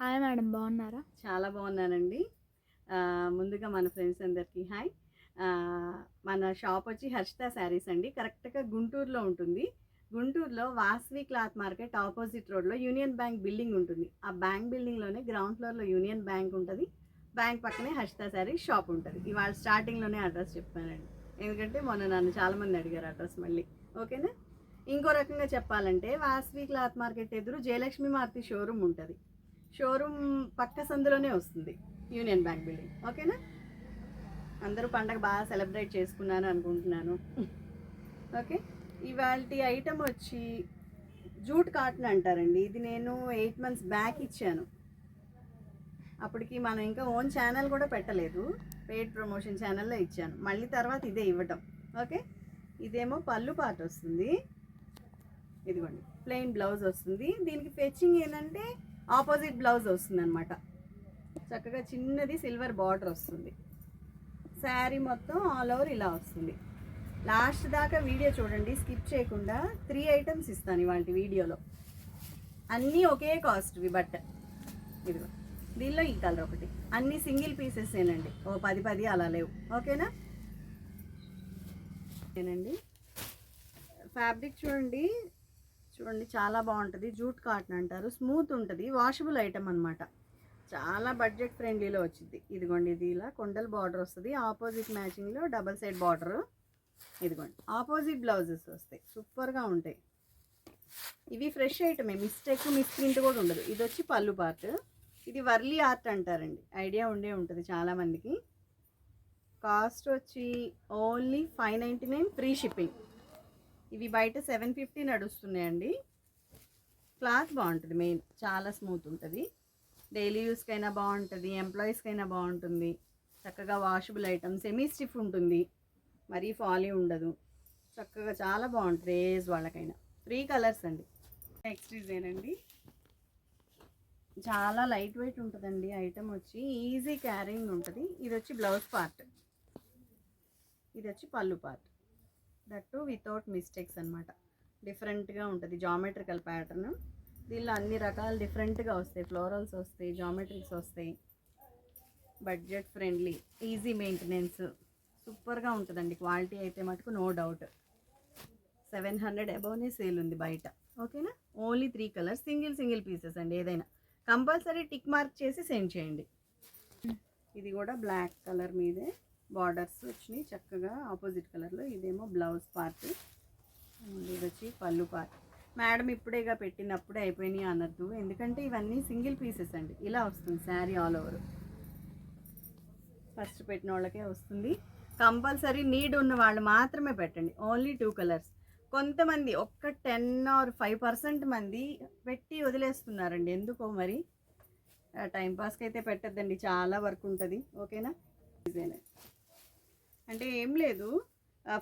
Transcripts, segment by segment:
Hi madam బాగున్నారా? చాలా బాగున్నానండి. ముందుగా మన ఫ్రెండ్స్ అందరికీ హాయ్. మన షాప్ వచ్చి హర్షిత శారీస్ అండి. కరెక్ట్గా గుంటూరులో ఉంటుంది. గుంటూరులో వాస్వి క్లాత్ మార్కెట్ ఆపోజిట్ రోడ్లో యూనియన్ బ్యాంక్ బిల్డింగ్ ఉంటుంది. ఆ బ్యాంక్ బిల్డింగ్లోనే గ్రౌండ్ ఫ్లోర్లో యూనియన్ బ్యాంక్ ఉంటుంది. బ్యాంక్ పక్కనే హర్షిత శారీస్ షాప్ ఉంటుంది. ఇవాళ స్టార్టింగ్లోనే అడ్రస్ చెప్పానండి. ఎందుకంటే మొన్న నన్ను చాలామంది అడిగారు అడ్రస్ మళ్ళీ. ఓకేనా? ఇంకో రకంగా చెప్పాలంటే వాస్వి క్లాత్ మార్కెట్ ఎదురు జయలక్ష్మి మారుతి షోరూమ్ ఉంటుంది. షోరూమ్ పక్క సందులోనే వస్తుంది యూనియన్ బ్యాంక్ బిల్డింగ్. ఓకేనా? అందరూ పండగ బాగా సెలబ్రేట్ చేసుకున్నాను అనుకుంటున్నాను. ఓకే? ఇవాళ ఐటమ్ వచ్చి జూట్ కాటన్ అంటారండి. ఇది నేను ఎయిట్ మంత్స్ బ్యాక్ ఇచ్చాను. అప్పటికి మనం ఇంకా ఓన్ ఛానల్ కూడా పెట్టలేదు. పెయిడ్ ప్రమోషన్ ఛానల్లో ఇచ్చాను. మళ్ళీ తర్వాత ఇదే ఇవ్వటం. ఓకే? ఇదేమో పళ్ళు పాట వస్తుంది. ఇదిగోండి. ప్లెయిన్ బ్లౌజ్ వస్తుంది. దీనికి ఫెచ్చింగ్ ఏంటంటే ఆపోజిట్ బ్లౌజ్ వస్తుంది అనమాట చక్కగా చిన్నది సిల్వర్ బార్డర్ వస్తుంది. శారీ మొత్తం ఆల్ ఓవర్ ఇలా వస్తుంది. లాస్ట్ దాకా వీడియో చూడండి స్కిప్ చేయకుండా త్రీ ఐటమ్స్ ఇస్తాను ఇవాళ వీడియోలో. అన్నీ ఒకే కాస్ట్వి బట్ ఇదిగో దీనిలో ఈ కలర్ ఒకటి. అన్ని సింగిల్ పీసెస్ ఏనండి. ఓ పది పది అలా లేవు. ఓకేనా? ఏనండి? ఫ్యాబ్రిక్ చూడండి. చూడండి చాలా బాగుంటుంది. జూట్ కాటన్ అంటారు. స్మూత్ ఉంటుంది. వాషబుల్ ఐటమ్ అనమాట చాలా బడ్జెట్ ఫ్రెండ్లీలో వచ్చింది. ఇదిగోండి ఇది ఇలా కొండల బార్డర్ వస్తుంది. ఆపోజిట్ మ్యాచింగ్లో డబల్ సైడ్ బార్డర్. ఇదిగోండి ఆపోజిట్ బ్లౌజెస్ వస్తాయి. సూపర్గా ఉంటాయి. ఇవి ఫ్రెష్ ఐటమే. మిస్టేక్ మిస్ప్రింట్ కూడా ఉండదు. ఇది వచ్చి పళ్ళు పార్ట్. ఇది వర్లీ ఆర్ట్ అంటారండి. ఐడియా ఉండే ఉంటుంది చాలామందికి కాస్ట్ వచ్చి only five ninety nine free shipping. ఇవి బయట సెవెన్ ఫిఫ్టీ నడుస్తున్నాయండి. క్లాత్ బాగుంటుంది మెయిన్ చాలా స్మూత్ ఉంటుంది. డైలీ యూస్కైనా బాగుంటుంది ఎంప్లాయీస్కైనా బాగుంటుంది. చక్కగా వాషబుల్ ఐటమ్ సెమీ స్టిఫ్ ఉంటుంది. మరీ ఫాలీ ఉండదు. చక్కగా చాలా బాగుంటుంది ఏజ్ వాళ్ళకైనా. త్రీ కలర్స్ అండి. నెక్స్ట్ ఇదేనండి అండి. చాలా లైట్ వెయిట్ ఉంటుందండి ఐటమ్ వచ్చి. ఈజీ క్యారింగ్ ఉంటుంది. ఇది వచ్చి బ్లౌజ్ పార్ట్. ఇది వచ్చి పళ్ళు పార్ట్. దట్టు వితౌట్ మిస్టేక్స్ అనమాట డిఫరెంట్గా ఉంటుంది జామెట్రికల్ ప్యాటర్న్ దీనిలో అన్ని రకాలు డిఫరెంట్గా వస్తాయి ఫ్లోరల్స్ వస్తాయి జామెట్రిక్స్ వస్తాయి. బడ్జెట్ ఫ్రెండ్లీ ఈజీ మెయింటెనెన్స్ సూపర్గా ఉంటుందండి క్వాలిటీ అయితే మటుకు నో డౌట్ సెవెన్ హండ్రెడ్ అబౌనే సేల్ ఉంది బయట. ఓకేనా? Only three colours single single pieces అండి ఏదైనా. కంపల్సరీ టిక్ మార్క్ చేసి సెండ్ చేయండి. ఇది కూడా బ్లాక్ కలర్ మీదే. బార్డర్స్ వచ్చినాయి. చక్కగా ఆపోజిట్ కలర్లో ఇదేమో బ్లౌజ్ పార్ట్. ఇది వచ్చి పళ్ళు పార్ట్. మేడం ఇప్పుడేగా పెట్టినప్పుడే అయిపోయినాయి అనద్దు. ఎందుకంటే ఇవన్నీ సింగిల్ పీసెస్ అండి. ఇలా వస్తుంది శారీ ఆల్ ఓవర్. ఫస్ట్ పెట్టిన వాళ్ళకే వస్తుంది. కంపల్సరీ నీడ్ ఉన్న వాళ్ళు మాత్రమే పెట్టండి. Only two colours. కొంతమంది ఒక్క టెన్ ఆర్ ఫైవ్ పర్సెంట్ మంది పెట్టి వదిలేస్తున్నారండి. ఎందుకో మరి? టైంపాస్కి అయితే పెట్టద్దండి. చాలా వర్క్ ఉంటుంది. ఓకేనా? ఇదేనా అంటే ఏం లేదు.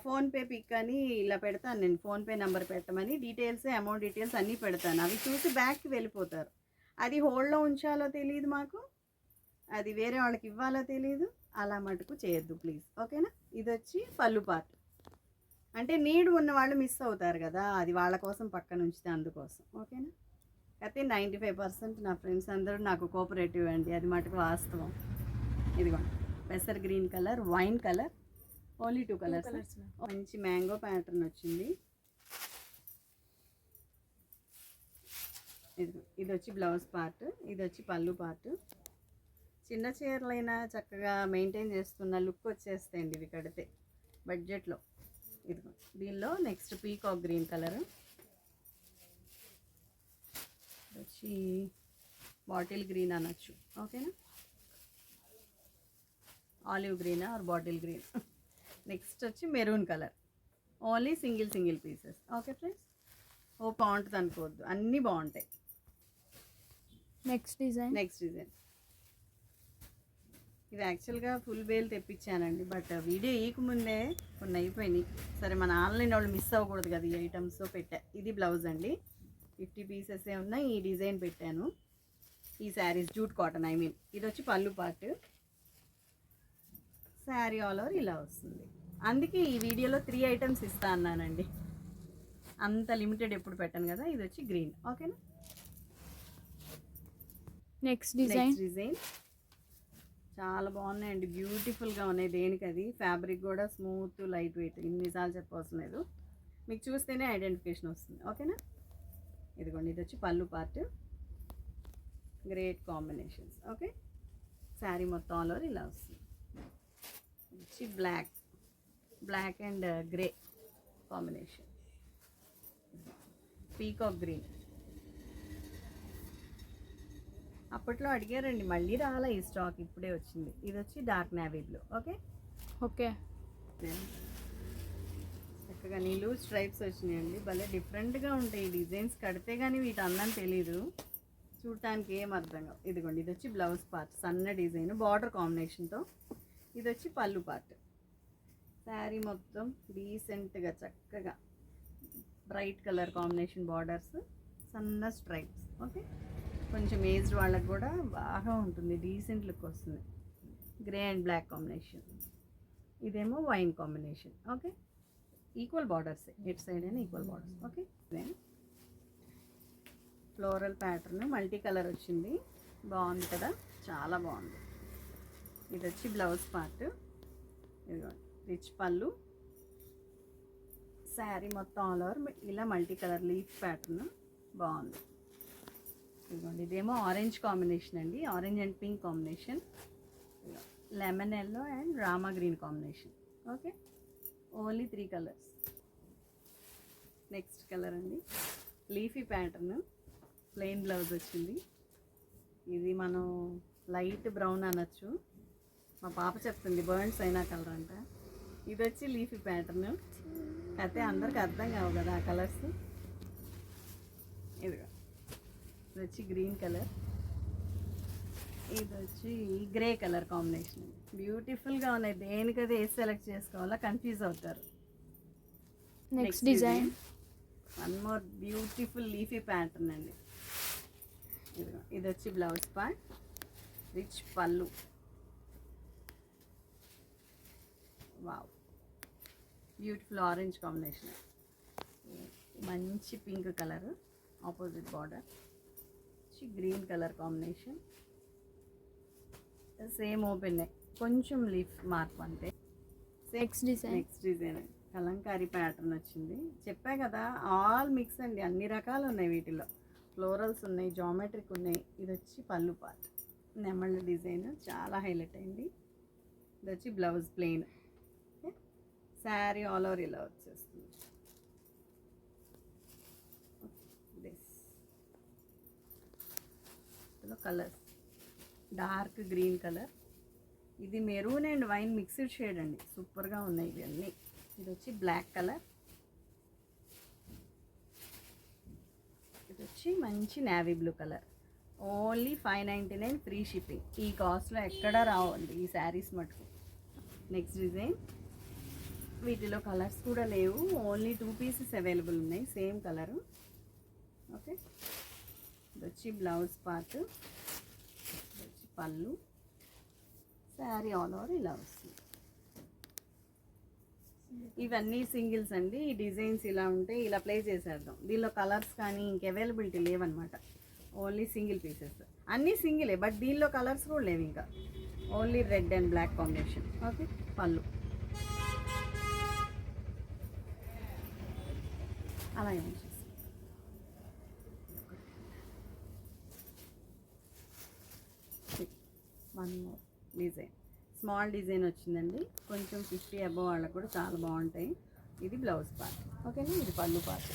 ఫోన్పే పిక్ అని ఇలా పెడతాను నేను. ఫోన్పే నెంబర్ పెట్టమని డీటెయిల్స్ అమౌంట్ డీటెయిల్స్ అన్నీ పెడతాను. అవి చూసి బ్యాక్కి వెళ్ళిపోతారు. అది హోల్డ్లో ఉంచాలో తెలియదు మాకు. అది వేరే వాళ్ళకి ఇవ్వాలో తెలియదు అలా మటుకు చేయొద్దు ప్లీజ్. ఓకేనా? ఇది వచ్చి పళ్ళు పార్ట్ అంటే నీడ్ ఉన్న వాళ్ళు మిస్ అవుతారు కదా అది వాళ్ళ కోసం పక్కన ఉంచితే అందుకోసం. ఓకేనా? అయితే నైంటీ ఫైవ్ పర్సెంట్ నా ఫ్రెండ్స్ అందరూ నాకు కోఆపరేటివ్ అండి. అది మటుకు వాస్తవం. ఇదిగోండి. పెసర్ green colour wine colour only two colours మంచి మ్యాంగో ప్యాటర్న్ వచ్చింది. ఇది ఇది వచ్చి బ్లౌజ్ పార్ట్ ఇది వచ్చి పళ్ళు పార్ట్ చిన్న చీరలైనా చక్కగా మెయింటైన్ చేస్తున్న లుక్ వచ్చేస్తాయండి ఇవి కడితే బడ్జెట్లో ఇదిగో దీనిలో నెక్స్ట్ పీకాక్ గ్రీన్ కలర్ వచ్చి బాటిల్ గ్రీన్ అనొచ్చు. ఓకేనా olive green or bottle green next వచ్చి maroon colour. Only single single pieces okay friends ఓ బాగుంటుంది అనుకోవద్దు అన్నీ బాగుంటాయి. నెక్స్ట్ డిజైన్ నెక్స్ట్ డిజైన్ ఇది యాక్చువల్గా ఫుల్ బేల్ తెప్పించానండి బట్ వీడియో ఈయకముందే కొన్ని అయిపోయినాయి. సరే మన ఆన్లైన్ వాళ్ళు మిస్ అవ్వకూడదు కదా ఈ ఐటమ్స్ పెట్టా. ఇది బ్లౌజ్ అండి. ఫిఫ్టీ పీసెస్ ఉన్నాయి ఈ డిజైన్ పెట్టాను. ఈ sarees jute cotton I mean ఇది వచ్చి పళ్ళు పార్ట్ శారీ ఆల్ ఓవర్ ఇలా వస్తుంది. అందుకే ఈ వీడియోలో త్రీ ఐటమ్స్ ఇస్తా అన్నానండి. అంత లిమిటెడ్ ఎప్పుడు పెట్టాను కదా ఇది వచ్చి గ్రీన్ ఓకేనా నెక్స్ట్ డిజైన్ డిజైన్ చాలా బాగున్నాయండి. బ్యూటిఫుల్గా ఉన్నాయి దేనికి అది. ఫ్యాబ్రిక్ కూడా స్మూత్ లైట్ వెయిట్ ఇన్నిసార్లు చెప్పవసరం లేదు. మీకు చూస్తేనే ఐడెంటిఫికేషన్ వస్తుంది. ఓకేనా ఇదిగోండి ఇది వచ్చి పళ్ళు part great combinations okay saree మొత్తం ఆల్ ఓవర్ ఇలా వస్తుంది. వచ్చి black black and grey combination. Peacock green. అప్పట్లో అడిగారండి మళ్ళీ రాలా ఈ స్టాక్ ఇప్పుడే వచ్చింది. ఇది వచ్చి dark navy blue. Okay? Okay. చక్కగా నీళ్ళు స్ట్రైప్స్ వచ్చినాయండి. భలే డిఫరెంట్గా ఉంటాయి డిజైన్స్. కడితే కానీ వీటి అందం తెలీదు. చూడటానికి ఏం అర్థం కావు. ఇదిగోండి ఇది వచ్చి బ్లౌజ్ పార్ట్. సన్న డిజైన్ బార్డర్ కాంబినేషన్తో. ఇది వచ్చి పళ్ళు పార్ట్. శారీ మొత్తం డీసెంట్గా చక్కగా. బ్రైట్ కలర్ కాంబినేషన్ బార్డర్స్ సన్న స్ట్రైప్స్ ఓకే? కొంచెం ఏజ్డ్ వాళ్ళకి కూడా బాగా ఉంటుంది డీసెంట్ లుక్ వస్తుంది. Grey and black combination. ఇదేమో wine combination okay? Equal borders at side అయినా equal borders okay? Then floral pattern multi colour వచ్చింది. బాగుంది కదా? చాలా బాగుంది. ఇది వచ్చి బ్లౌజ్ పార్ట్. ఇదిగోండి. రిచ్ పళ్ళు. శారీ మొత్తం ఆల్ ఓవర్. ఇలా మల్టీ కలర్ లీఫ్ ప్యాటర్న్. బాగుంది. ఇదిగోండి ఇదేమో ఆరెంజ్ కాంబినేషన్ అండి. Orange and pink combination. Lemon yellow and Rama green combination. Okay? Only three colours. Next colour అండి. Leafy pattern. ప్లెయిన్ బ్లౌజ్ వచ్చింది. ఇది మనం లైట్ బ్రౌన్ అనొచ్చు. మా పాప చెప్తుంది బర్న్స్ అయినా కలర్ అంట. ఇది వచ్చి లీఫీ ప్యాటర్న్. అయితే అందరికి అర్థం కావు కదా ఆ కలర్స్. ఇదిగో. ఇది వచ్చి గ్రీన్ కలర్. ఇది వచ్చి గ్రే కలర్ కాంబినేషన్. బ్యూటిఫుల్గా ఉన్నాయి. దేనికది ఏ సెలెక్ట్ చేసుకోవాలో కన్ఫ్యూజ్ అవుతారు. Next design. One more beautiful leafy pattern అండి. ఇదిగో. ఇది వచ్చి బ్లౌజ్ పార్ట్. రిచ్ పళ్ళు. వావ్ బ్యూటిఫుల్ ఆరెంజ్ కాంబినేషన్ మంచి పింక్ కలర్ ఆపోజిట్ బార్డర్ వచ్చి green colour combination same open కొంచెం లీఫ్ మార్క్ అంతే. Next design next design kalamkari pattern వచ్చింది. చెప్పా కదా ఆల్ మిక్స్ అండి. అన్ని రకాలు ఉన్నాయి వీటిలో. ఫ్లోరల్స్ ఉన్నాయి జామెట్రిక్ ఉన్నాయి. ఇది వచ్చి పళ్ళు పార్ట్ నెమళ్ళ డిజైన్ చాలా హైలైట్ అయింది. ఇది వచ్చి blouse plain sari all over ఇలా వచ్చేస్తుంది. దిస్ ఇందులో కలర్స్ డార్క్ గ్రీన్ కలర్ ఇది maroon and wine mixed shade అండి. సూపర్గా ఉన్నాయి ఇవన్నీ. ఇది వచ్చి బ్లాక్ కలర్ ఇది వచ్చి మంచి navy blue colour only five ninety nine free shipping ఈ కాస్ట్లో ఎక్కడా రావండి ఈ శారీస్ మటుకు. నెక్స్ట్ డిజైన్ వీటిలో కలర్స్ కూడా లేవు. ఓన్లీ టూ పీసెస్ అవైలబుల్ ఉన్నాయి. Same colour. ఓకే. ఇది వచ్చి బ్లౌజ్ పార్ట్. వచ్చి పళ్ళు. శారీ ఆల్ ఓవర్ ఇలా వస్తుంది. ఇవన్నీ సింగిల్స్ అండి. ఈ డిజైన్స్ ఇలా ఉంటే ఇలా ప్లే చేసేద్దాం. దీనిలో కలర్స్ కానీ ఇంక అవైలబిలిటీ లేవన్నమాట. Only single pieces. అన్నీ సింగిలే బట్ దీనిలో కలర్స్ కూడా లేవు ఇంకా. Only red and black combination. Okay. పళ్ళు. అలాగే ఉంచేసి one more design small design వచ్చిందండి. కొంచెం ఫిఫ్టీ అబవ్ వాళ్ళకి కూడా చాలా బాగుంటాయి. ఇది బ్లౌజ్ పార్ట్ ఓకేనా ఇది పళ్ళు పార్ట్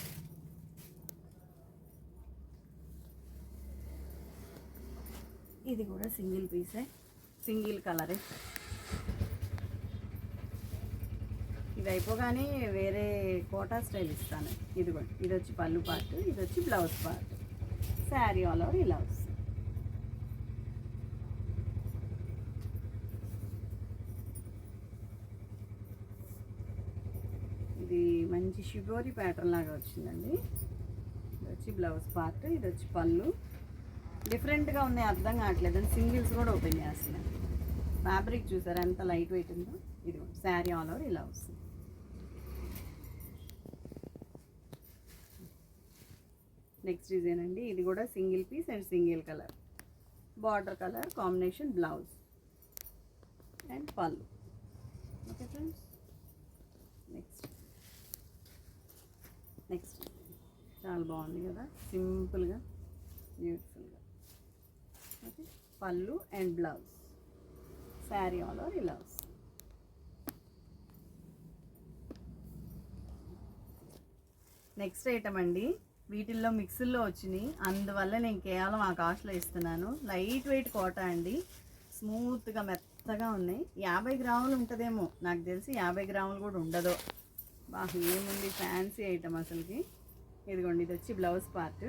ఇది కూడా సింగిల్ పీసే సింగిల్ కలరే ఇది అయిపోగానే వేరే కోటా స్టైల్ ఇస్తాను. ఇదిగోండి ఇది వచ్చి పళ్ళు పార్ట్ ఇది వచ్చి blouse part. Sari all over ఇలా వస్తుంది ఇది మంచి షిబోరి ప్యాటర్న్ లాగా వచ్చిందండి. ఇది వచ్చి బ్లౌజ్ పార్ట్ ఇది వచ్చి పళ్ళు. డిఫరెంట్గా ఉన్నాయి అర్థం కావట్లేదు. అని సింగిల్స్ కూడా ఓపెన్ చేస్తున్నాను. ఫ్యాబ్రిక్ చూసారా ఎంత లైట్ వెయిట్ ఉందో. ఇది శారీ ఆల్ ఓవర్ ఇలా వస్తుంది నెక్స్ట్ డిజైన్ అండి. ఇది కూడా single piece and single colour. Border colour combination blouse and పళ్ళు. Okay friends? నెక్స్ట్. నెక్స్ట్. చాలా బాగుంది కదా. సింపుల్గా బ్యూటిఫుల్గా. ఓకే? పళ్ళు and blouse. Sari all over ఇలా వస్తుంది నెక్స్ట్ ఐటమ్ అండి. వీటిల్లో మిక్సుల్లో వచ్చినాయి. అందువల్ల నేను కేవలం ఆ కాస్ట్లో ఇస్తున్నాను. లైట్ వెయిట్ కోట అండి. స్మూత్గా మెత్తగా ఉన్నాయి. యాభై గ్రాములు ఉంటుందేమో. నాకు తెలిసి యాభై గ్రాములు కూడా ఉండదు. బాగా ఏముంది? ఫ్యాన్సీ ఐటమ్ అసలుకి. ఇదిగోండి ఇది వచ్చి బ్లౌజ్ పార్ట్.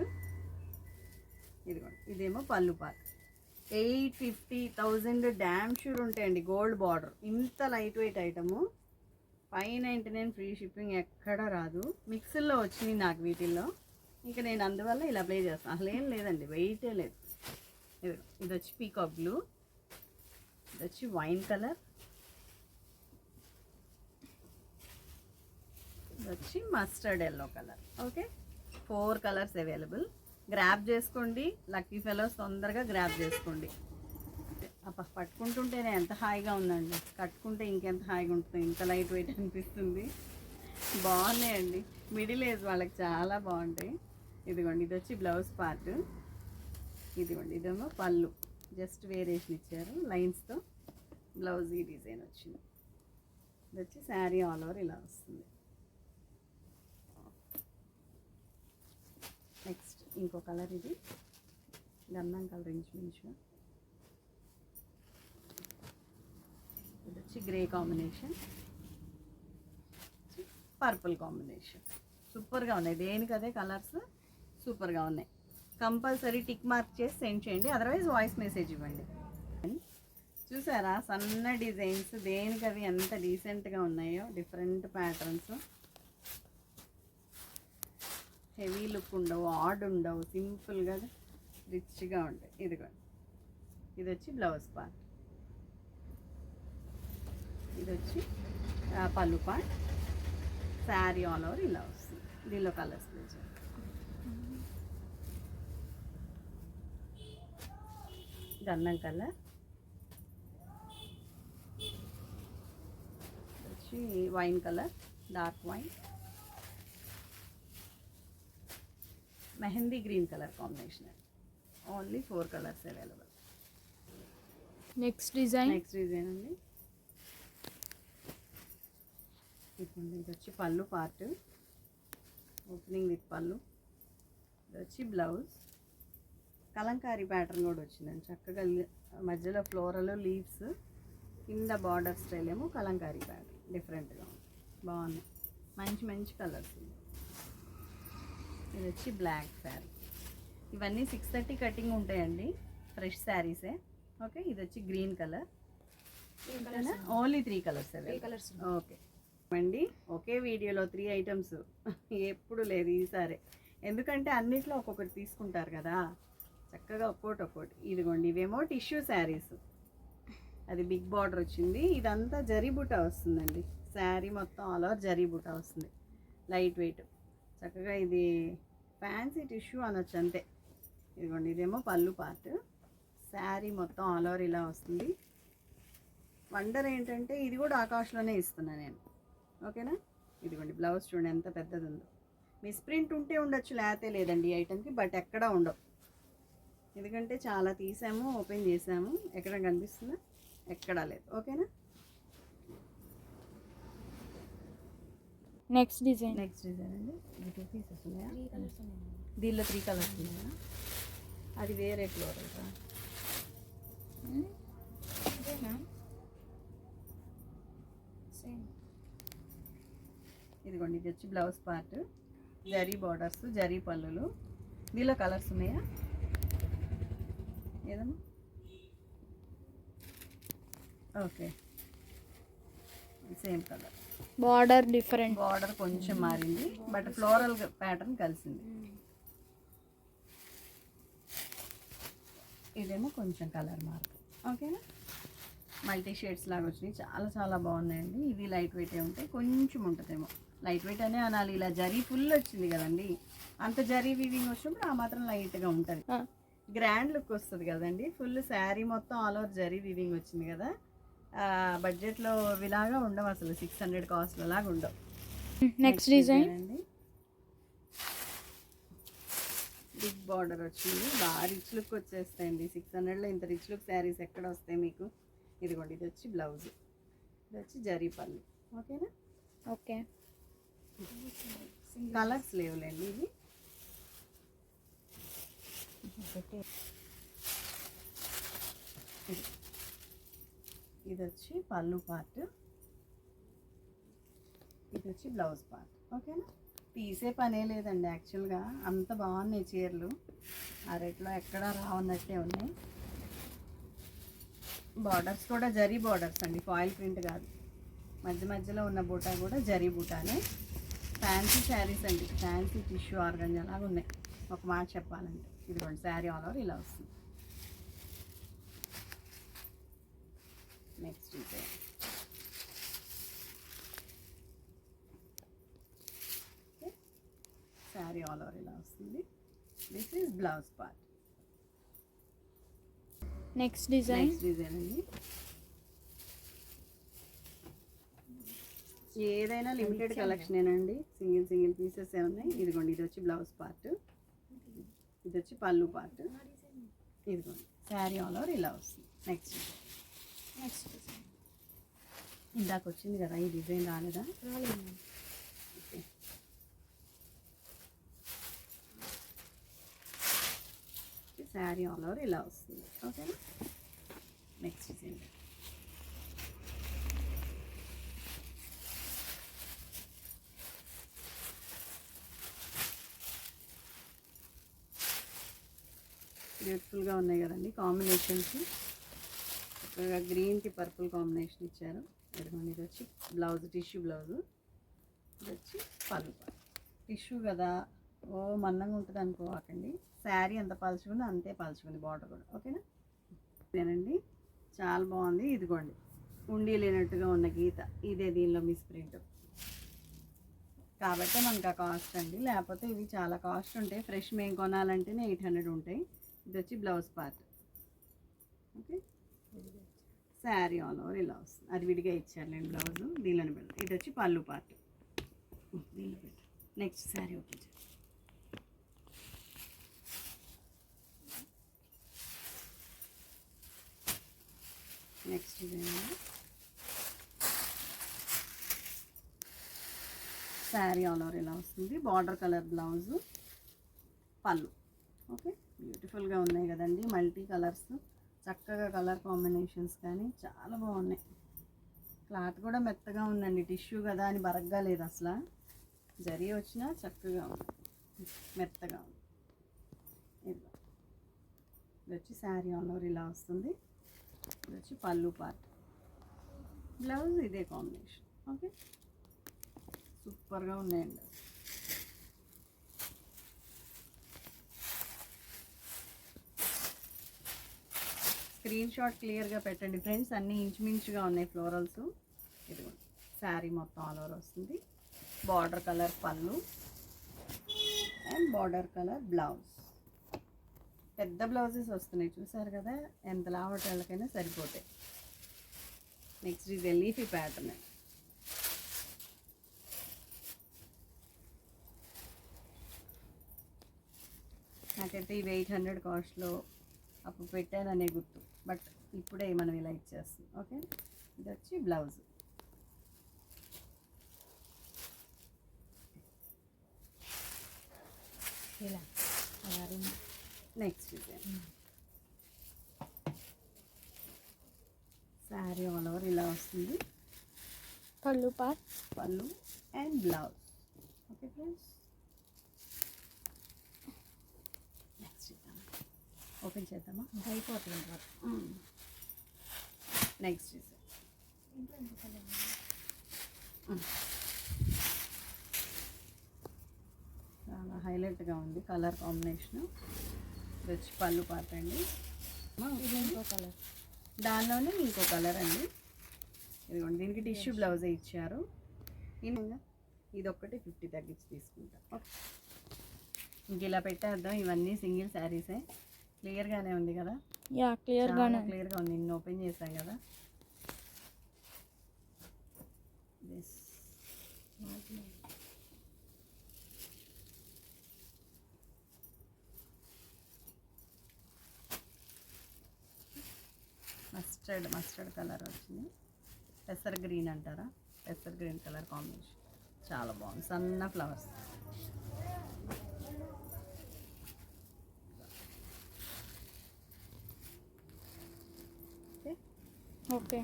ఇదిగోండి ఇదేమో పళ్ళు part. Eight fifty thousand damn sure ఉంటాయండి గోల్డ్ బార్డర్. ఇంత light weight item. Five ninety nine free shipping ఎక్కడ రాదు. మిక్సీల్లో వచ్చినాయి నాకు వీటిల్లో. ఇంకా నేను అందువల్ల ఇలా ప్లే చేస్తాను అసలు ఏం లేదండి వెయిటే లేదు. ఇది వచ్చి పీకాక్ బ్లూ ఇది వచ్చి వైన్ కలర్ ఇది వచ్చి mustard yellow colour okay four colours available grab చేసుకోండి. లక్కీ ఫెలోస్ తొందరగా గ్రాప్ చేసుకోండి. అప్ప పట్టుకుంటుంటేనే ఎంత హాయిగా ఉందండి. కట్టుకుంటే ఇంకెంత హాయిగా ఉంటుంది ఇంత లైట్ వెయిట్ అనిపిస్తుంది. బాగున్నాయండి. మిడిల్ ఏజ్ వాళ్ళకి చాలా బాగుంటాయి. ఇదిగోండి ఇది వచ్చి బ్లౌజ్ పార్ట్ ఇదిగోండి ఇదేమో పళ్ళు. జస్ట్ వేరియేషన్ ఇచ్చారు లైన్స్తో బ్లౌజ్ ఈ డిజైన్ వచ్చింది. ఇది వచ్చి శారీ ఆల్ ఓవర్ ఇలా వస్తుంది. నెక్స్ట్ ఇంకో కలర్ ఇది. గంధం కలర్ ఇంచుమించు ఇది వచ్చి గ్రే కాంబినేషన్ పర్పుల్ కాంబినేషన్ సూపర్గా ఉన్నాయి. దేనికి అదే కలర్స్ సూపర్గా ఉన్నాయి. కంపల్సరీ టిక్ మార్క్ చేసి సెండ్ చేయండి. అదర్వైజ్ వాయిస్ మెసేజ్ ఇవ్వండి. చూసారా? సన్న డిజైన్స్ దేనికి అవి ఎంత డీసెంట్గా ఉన్నాయో డిఫరెంట్ ప్యాటర్న్స్ హెవీ లుక్ ఉండవు ఆడ్ ఉండవు సింపుల్గా రిచ్గా ఉంటాయి. ఇదిగో ఇది వచ్చి బ్లౌజ్ పార్ట్ ఇది వచ్చి పళ్ళు పార్ట్ శారీ ఆల్ ఓవర్ ఇలా వస్తుంది దీనిలో కలర్స్ గంధం కలర్ వచ్చి wine colour dark wine. Mehndi green colour combination. Only four colours available. Next design? Next design అండి. ఇప్పుడు ఇది వచ్చి పళ్ళు పార్ట్. ఓపెనింగ్ విత్ పళ్ళు. ఇది వచ్చి బ్లౌజ్. కలంకారీ ప్యాటర్న్ కూడా వచ్చిందండి. చక్కగా మధ్యలో ఫ్లోరల్ లీవ్స్ కింద బార్డర్ స్టైల్ ఏమో కలంకారీ ప్యాటర్న్ డిఫరెంట్గా ఉంది. బాగున్నాయి. మంచి మంచి కలర్స్ ఇది వచ్చి బ్లాక్ శారీ. ఇవన్నీ సిక్స్ థర్టీ కటింగ్ ఉంటాయండి. ఫ్రెష్ శారీసే. ఓకే ఇది వచ్చి green colour. Only three colours colours okay. అండి ఒకే వీడియోలో త్రీ ఐటమ్స్. ఎప్పుడు లేదు ఈసారి. ఎందుకంటే అన్నిట్లో ఒక్కొక్కటి తీసుకుంటారు కదా. చక్కగా ఒక్కోటి ఒక్కోటి. ఇదిగోండి ఇవేమో టిష్యూ శారీస్. అది బిగ్ బార్డర్ వచ్చింది. ఇదంతా జరీ బుట్ట వస్తుందండి. శారీ మొత్తం ఆల్ ఓవర్ జరీ బుట్ట వస్తుంది. Light weight. చక్కగా ఇది ఫ్యాన్సీ టిష్యూ అనొచ్చు అంతే. ఇదిగోండి ఇదేమో పళ్ళు పార్ట్. శారీ మొత్తం ఆల్ ఓవర్ ఇలా వస్తుంది. వండర్ ఏంటంటే ఇది కూడా ఆకాశంలోనే ఇస్తున్నా నేను. ఓకేనా? ఇదిగోండి బ్లౌజ్ చూడండి ఎంత పెద్దది ఉందో మిస్ప్రింట్ ఉంటే ఉండొచ్చు లేతే లేదండి ఈ ఐటమ్కి బట్ ఎక్కడా ఉండవు. ఎందుకంటే చాలా తీసాము ఓపెన్ చేసాము. ఎక్కడ కనిపిస్తుందా? ఎక్కడా లేదు. ఓకేనా? నెక్స్ట్ డిజైన్ నెక్స్ట్ డిజైన్ అండి. ఇది టూ పీసెస్ ఉన్నాయా? దీనిలో త్రీ కలర్స్ ఉన్నాయా? అది వేరే ఫ్లోరల్ రా ఇదిగోండి ఇది వచ్చి blouse part zari borders zari పళ్ళులు. దీనిలో కలర్స్ ఉన్నాయా? ఏదమ్మా? Okay. Same colour. Border different border కొంచెం మారింది బట్ ఫ్లోరల్ ప్యాటర్న్ కలిసింది. ఇదేమో కొంచెం కలర్ మార్పు ఓకేనా? మల్టీ షేడ్స్ లాగా వచ్చినాయి. చాలా చాలా బాగున్నాయండి. ఇవి లైట్ వెయిట్ ఉంటాయి కొంచెం ఉంటుందేమో. లైట్ వెయిట్ అనే అనాలి. ఇలా జరీ ఫుల్ వచ్చింది కదండి. అంత జరీ వీవింగ్ వచ్చినప్పుడు ఆ మాత్రం లైట్గా ఉంటుంది. గ్రాండ్ లుక్ వస్తుంది కదండి. ఫుల్ శారీ మొత్తం ఆల్ ఓవర్ జరీ వివింగ్ వచ్చింది కదా. బడ్జెట్లో ఇలాగా ఉండవు అసలు. సిక్స్ హండ్రెడ్ కాస్ట్లో లాగా ఉండవు. నెక్స్ట్ డిజైన్ అండి. బిగ్ బార్డర్ వచ్చింది. బాగా రిచ్ లుక్ వచ్చేస్తాయండి. సిక్స్ హండ్రెడ్లో ఇంత రిచ్ లుక్ శారీస్ ఎక్కడ వస్తాయి మీకు? ఇదిగోండి ఇది వచ్చి బ్లౌజ్ ఇది వచ్చి జరీ పళ్ళు. ఓకేనా? ఓకే. కలర్స్ లేవులేండి ఇది. ఇది వచ్చి పళ్ళు పార్ట్. ఇది వచ్చి బ్లౌజ్ పార్ట్. ఓకేనా? తీసే పనే లేదండి యాక్చువల్గా. అంత బాగున్నాయి చీరలు. ఆ రేట్లో ఎక్కడా రావన్నట్టే ఉన్నాయి. బార్డర్స్ కూడా జరీ బార్డర్స్ అండి. ఫాయిల్ ప్రింట్ కాదు. మధ్య మధ్యలో ఉన్న బూటా కూడా జరీ బూటానే. ఫ్యాన్సీ శారీస్ అండి. ఫ్యాన్సీ టిష్యూ ఆర్గంజ్ లాగా ఉన్నాయి. ఒక మాట చెప్పాలంటే. ఇదిగోండి శారీ ఆల్ ఓవర్ ఇలా వస్తుంది. Next design sari all over ఇలా వస్తుంది. This is blouse part next design design అండి. ఏదైనా లిమిటెడ్ కలెక్షన్ అండి? సింగిల్ సింగిల్ పీసెస్ ఉన్నాయి? ఇదిగోండి ఇది వచ్చి బ్లౌజ్ పార్ట్ ఇది వచ్చి పళ్ళు పార్ట్ ఇదిగోండి. శారీ ఆల్ ఓవర్ ఇలా వస్తుంది. నెక్స్ట్ నెక్స్ట్ ఇందాక వచ్చింది కదా ఈ డిజైన్ రాలేదా? శారీ ఆల్ ఓవర్ ఇలా వస్తుంది. ఓకేనా? నెక్స్ట్ డిజైన్ బ్యూటిఫుల్గా ఉన్నాయి కదండి కాంబినేషన్స్ చక్కగా గ్రీన్కి పర్పుల్ కాంబినేషన్ ఇచ్చారు. ఇదిగోండి ఇది వచ్చి బ్లౌజ్ టిష్యూ బ్లౌజ్. ఇది వచ్చి పళ్ళు. టిష్యూ కదా. ఓ మందంగా ఉంటుంది అనుకోవాకండి శారీ ఎంత పలుచుకుందో అంతే పలుచుకుంది బార్డర్ కూడా. ఓకేనా? ఇదేనండి. చాలా బాగుంది. ఇదిగోండి ఉండి లేనట్టుగా ఉన్న గీత. ఇదే దీనిలో మిస్ ప్రింట్. కాబట్టి మనకు ఆ కాస్ట్ అండి. లేకపోతే ఇవి చాలా కాస్ట్ ఉంటాయి. ఫ్రెష్ మేము కొనాలంటేనే ఎయిట్ హండ్రెడ్ ఉంటాయి. ఇది వచ్చి blouse part. Okay? Sari all over ఇలా వస్తుంది. అది విడిగా ఇచ్చారు నేను బ్లౌజ్ దీనిలోనే పెడతాను ఇది వచ్చి పళ్ళు పార్ట్. దీనిలో పెట్టాను next sari okay next design sari all over ఇలా వస్తుంది. బార్డర్ కలర్ బ్లౌజు పళ్ళు. ఓకే? బ్యూటిఫుల్గా ఉన్నాయి కదండి. మల్టీ కలర్స్ చక్కగా కలర్ కాంబినేషన్స్ కానీ చాలా బాగున్నాయి. క్లాత్ కూడా మెత్తగా ఉందండి. టిష్యూ కదా అని బరగ్గా లేదు అసలు. జరి వచ్చినా చక్కగా ఉంది. మెత్తగా ఉంది. ఇది వచ్చి శారీ ఆల్ ఓవర్ ఇలా వస్తుంది. ఇది వచ్చి పళ్ళు పార్ట్. బ్లౌజ్ ఇదే కాంబినేషన్. ఓకే? సూపర్గా ఉన్నాయండి. స్క్రీన్ షాట్ క్లియర్గా పెట్టండి ఫ్రెండ్స్. అన్నీ ఇంచుమించుగా ఉన్నాయి ఫ్లోరల్స్. ఇదిగోండి శారీ మొత్తం ఆల్ ఓవర్ వస్తుంది. బార్డర్ కలర్ పళ్ళు అండ్ బార్డర్ కలర్ బ్లౌజ్ పెద్ద బ్లౌజెస్ వస్తున్నాయి. చూసారు కదా? ఎంత లావటాలకైనా సరిపోతాయి. నెక్స్ట్ ఇది లీఫీ ప్యాటర్న్ నాకైతే ఇవి ఎయిట్ హండ్రెడ్ కాస్ట్లో అప్పుడు పెట్టాననే గుర్తు. బట్ ఇప్పుడే మనం ఇలా ఇచ్చేస్తాం ఓకే? ఇది వచ్చి బ్లౌజ్. ఇలా next design sari all over ఇలా వస్తుంది. పళ్ళు పార్ట్ పళ్ళు and blouse okay friends next ఇద్దాం ఓపెన్ చేద్దామా? అయిపోతుంది నెక్స్ట్ చాలా హైలైట్గా ఉంది కలర్ కాంబినేషన్. వచ్చి పళ్ళు పాట అండి. ఇది ఇంకో కలర్. దానిలోనే ఇంకో కలర్ అండి. ఇదిగోండి దీనికి టిష్యూ బ్లౌజే ఇచ్చారు. ఇది ఒక్కటి ఫిఫ్టీ తగ్గించి తీసుకుంటా. ఓకే. ఇంక ఇలా పెట్టేద్దాం ఇవన్నీ సింగిల్ శారీసే. క్లియర్గానే ఉంది కదా? యా క్లియర్గానే. క్లియర్గా ఉంది. నిన్న ఓపెన్ చేశాం కదా? మస్టర్డ్ మస్టర్డ్ కలర్ వచ్చింది. పెసర్ గ్రీన్ అంటారా? పెసర్ గ్రీన్ కలర్ కాంబినేషన్ చాలా బాగుంది. సన్న ఫ్లవర్స్ ఓకే.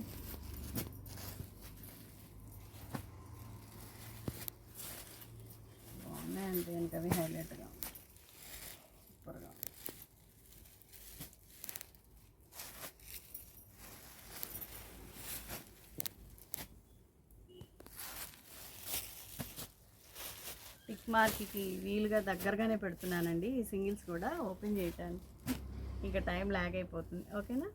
బాగున్నాయండి వెనకవి హైలైట్గా సూపర్గా టిక్ మార్క్కి వీలుగా దగ్గరగానే పెడుతున్నానండి ఈ సింగిల్స్ కూడా ఓపెన్ చేయటానికి. ఇంకా టైం లాగ్ అయిపోతుంది. ఓకేనా?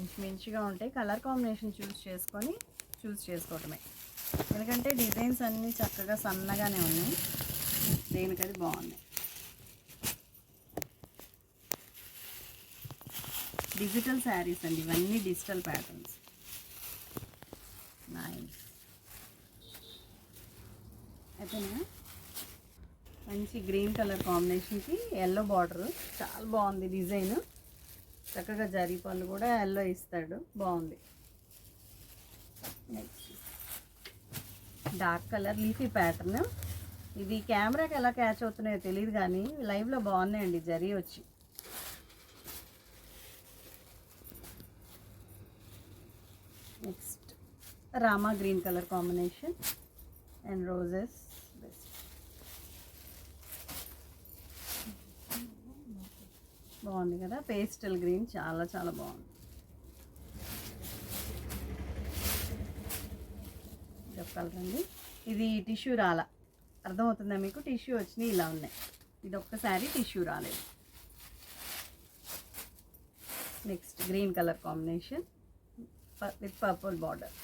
ఇంచుమించుగా ఉంటాయి. కలర్ కాంబినేషన్ చూస్ చేసుకొని చూస్ చేసుకోవటమే. ఎందుకంటే డిజైన్స్ అన్నీ చక్కగా సన్నగానే ఉన్నాయి. దేనికది బాగున్నాయి డిజిటల్ శారీస్ అండి. ఇవన్నీ డిజిటల్ ప్యాటర్న్స్ నైస్ అయిపోయినా? మంచి గ్రీన్ కలర్ కాంబినేషన్కి ఎల్లో బార్డర్ చాలా బాగుంది డిజైన్ చక్కగా జరీ పళ్ళు కూడా ఎల్లో ఇస్తాడు. బాగుంది. Next dark colour leafy pattern. ఇది కెమెరాకి ఎలా క్యాచ్ అవుతున్నాయో తెలియదు కానీ లైవ్లో బాగున్నాయండి. జరీ వచ్చి. Next Rama green colour combination. And roses. బాగుంది కదా? పేస్టల్ గ్రీన్ చాలా చాలా బాగుంది. చెప్పగలరండి? ఇది టిష్యూ రాల అర్థమవుతుందా మీకు? టిష్యూ వచ్చినాయి ఇలా ఉన్నాయి. ఇది ఒక్కసారి టిష్యూ రాలేదు next green colour combination. With purple border.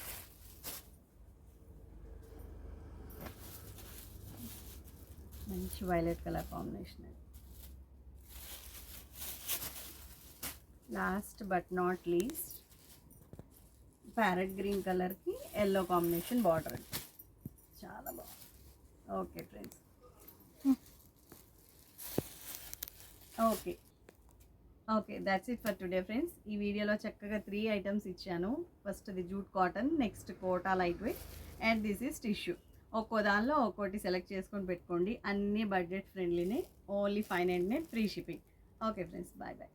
మంచి వైలెట్ కలర్ కాంబినేషన్ అది. Last but not least parrot green కలర్కి ఎల్లో కాంబినేషన్ బార్డర్ చాలా బాగుంది okay friends okay okay that's it for today friends ఈ వీడియోలో చక్కగా త్రీ ఐటమ్స్ ఇచ్చాను. First the jute cotton next Kota light weight and this is tissue ఒక్కో దానిలో ఒక్కోటి సెలెక్ట్ చేసుకొని పెట్టుకోండి. అన్ని budget ఫ్రెండ్లీనే only five nine free shipping okay friends bye bye